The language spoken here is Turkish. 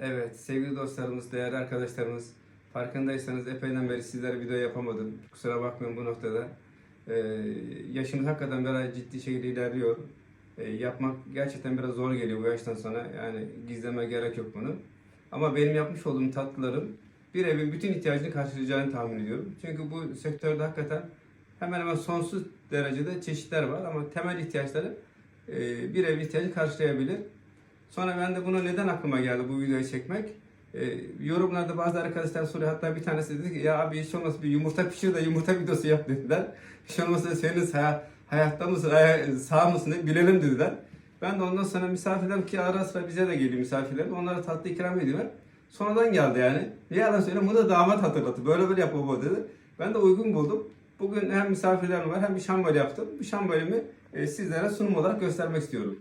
Evet sevgili dostlarımız, değerli arkadaşlarımız farkındaysanız epeyden beri sizlere video yapamadım. Kusura bakmayın bu noktada. Ee, yaşımız hakikaten biraz ciddi şekilde ilerliyor. Ee, yapmak gerçekten biraz zor geliyor bu yaştan sonra. Yani gizleme gerek yok bunu. Ama benim yapmış olduğum tatlılarım bir evin bütün ihtiyacını karşılayacağını tahmin ediyorum. Çünkü bu sektörde hakikaten hemen hemen sonsuz derecede çeşitler var ama temel ihtiyaçları e, bir ev ihtiyacı karşılayabilir. Sonra ben de bunu neden aklıma geldi bu videoyu çekmek? Ee, yorumlarda bazı arkadaşlar soruyor. Hatta bir tanesi dedi ki ya abi hiç olmazsa bir yumurta pişir de yumurta videosu yap dediler. Hiç olmazsa senin hay- hayatta mısın, hay- sağ mısın diye bilelim dediler. Ben de ondan sonra misafirlerim ki ara sıra bize de geliyor misafirlerim. Onlara tatlı ikram ediyorlar. Sonradan geldi yani. Ne yalan söyleyeyim bunu da damat hatırlattı. Böyle böyle yap baba dedi. Ben de uygun buldum. Bugün hem misafirlerim var hem bir şambal yaptım. Bu şambalimi e, sizlere sunum olarak göstermek istiyorum.